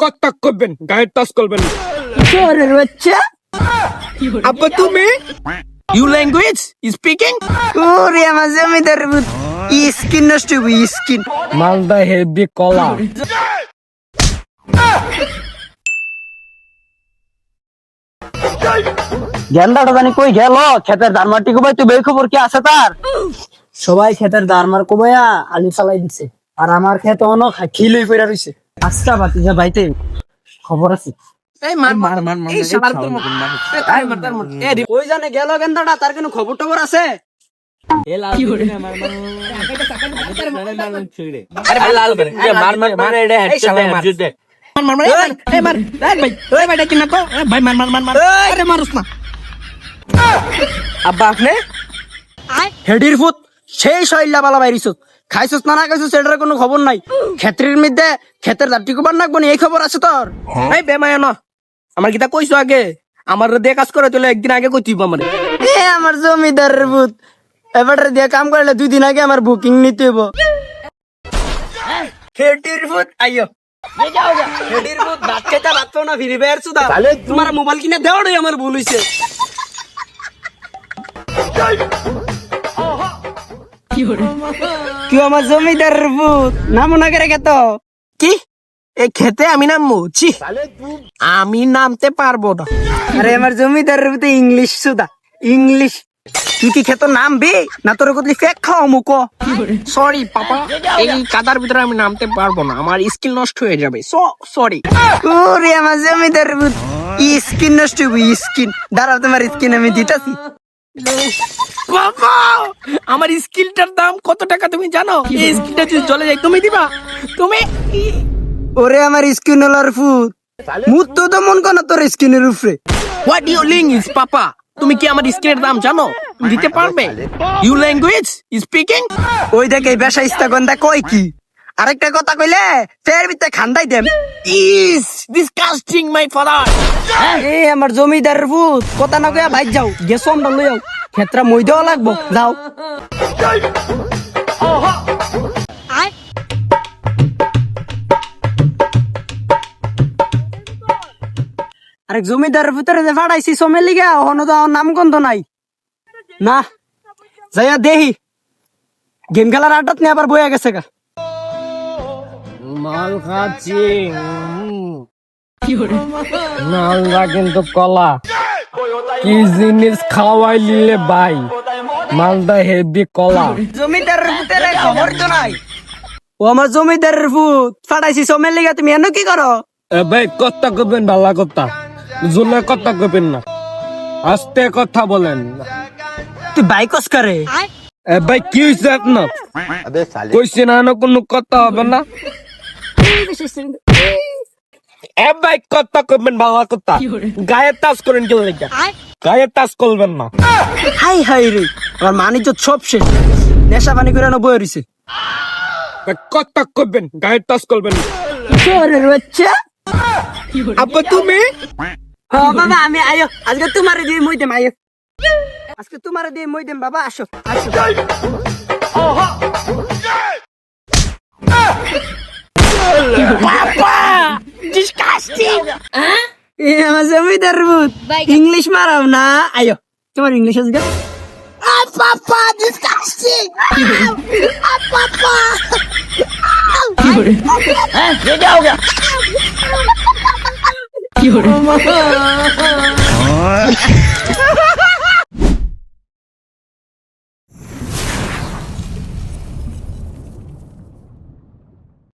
কথা করবেন গায়ের টাচ করবেন বাচ্চা তুমি? ইউ ল্যাঙ্গুয়েজ স্পিকিং ওরে আমার জমিদার স্কিন নষ্ট হইব স্কিন। মালদা হেভি কলা। গেন্দাটা জানি কই গেল? খেতের দারমাটি কোবাই তুই বের খবর কি আছে তার? সবাই খেতের দারমার কোবাইয়া আলু চালাই দিছে। আর আমার খেত অন খিলই পড়া রইছে। আচ্ছা বাতি যা বাইতে। খবর আছে? এই মার মার মার মার এই শালার তোর এই মার মার। এই ওই জানে গেল গেন্দাটা তার কোনো খবর টবর আছে করে তো আব্বা আপনি? হেডির ফুট সেই শৈলা বালা বাইরিছ। খাইছস না না খাইছস সেটার কোনো খবর নাই। ক্ষেত্রের মধ্যে ক্ষেতের দাঁড়টি কোবার নি, এই খবর আছে তোর? এই বেমায়া না আমার কিতা কইছো আগে? আমার দিয়ে কাজ করে চলে একদিন আগে কইতিব আমার। এ আমার জমিদারের ভূত। এবারে দিয়ে কাম করলে দুই দিন আগে আমার বুকিং নিতে হইব। হেডির ফুট আইয়ো। হেডির ফুট ভাত খেতে ভাত পাও না ফিরি বের সুদা তোমার মোবাইল কিনে দেওয়ার আমার ভুল হইছে। কি আমার জমিদারের ভূত। নাম না করে খেত কি? এই খেতে আমি নামবো ছি। আমি নামতে পারব না। আরে আমার জমিদারের ভূতে ইংলিশ সুদা। ইংলিশ। তুই কি খেত নামবি? না তোর কতলি ফেক খাওয়া মুখো সরি পাপা। এই কাদার ভিতরে আমি নামতে পারব না। আমার স্কিল নষ্ট হয়ে যাবে। সো সরি ওরে আমার জমিদার ভূত। স্কিন নষ্ট হইব স্কিন দাঁড়াও তোমার স্কিন আমি দিতাছি। বাবা! আমার স্কিলটার দাম কত টাকা তুমি জানো? এই স্কিলটা যদি চলে যায় তুমি দিবা? তুমি ওরে আমার স্কিন হলার ফুট মুত তো তো মন কর না তোর স্কিনের উপরে। হোয়াট ইউ লিং ইজ পাপা? তুমি কি আমার স্কিনের দাম জানো? দিতে পারবে? ইউ ল্যাঙ্গুয়েজ স্পিকিং ওই দেখে বেসা ইস্তা গন্ধা কই কি? আরেকটা কথা কইলে ফের ভিতরে খান্দাই them. Is disgusting my father এ আমার জমিদার ফুট কথা না কইয়া ভাই যাও। গেছো আমরা লই যাও। ক্ষেত্রা মই দেওয়া লাগবো। যাও। আরে জমিদার ভিতরে যে ফাড়াইছি সমের লিগা অহনো তো আমার নাম গন্ধ নাই। না যাইয়া দেহি গেম খেলার আড্ডাত নিয়ে আবার বইয়া গেছে গা। মাল খাচ্ছি। মালদা কিন্তু কলা। কি জিনিস খাওয়াই লিলে ভাই? মালদা হেভি কলা। জমিদারের ভিতরে খবর তো নাই। ও আমার জমিদারের ভূত। ফাটাইছি সমের লিগা তুমি এনে কি করো? এ ভাই কথা কবেন ভালো কথা জোলে কথা কবেন না। আস্তে কথা বলেন। তুই বাইকস করে? এ ভাই কি হয়েছে আপনার? কইছে না না কোনো কথা হবে না? এ ভাই কথা কবেন ভালো কথা। গায়ে টাচ করেন কেউ লেগে। গায়ে টাচ করবেন না। হাই হাই রে আমার মানিজ্য সব শেষ। নেশা পানি করে না বয়ে রইছে। কথা কবেন গায়ে টাচ করবেন না। চোরের বাচ্চা তুমি? ও বাবা আমি আয়ো। আজকে তোমার দিয়ে মই দেম আয়ো। আজকে তোমার দিয়ে মই দেম বাবা আসো আসো। এ আমার জমিদার ভূত ইংলিশ মারাও না আয়ো তোমার ইংলিশ আজকে পাপা ডিসকাস্টিং পাপা কি hore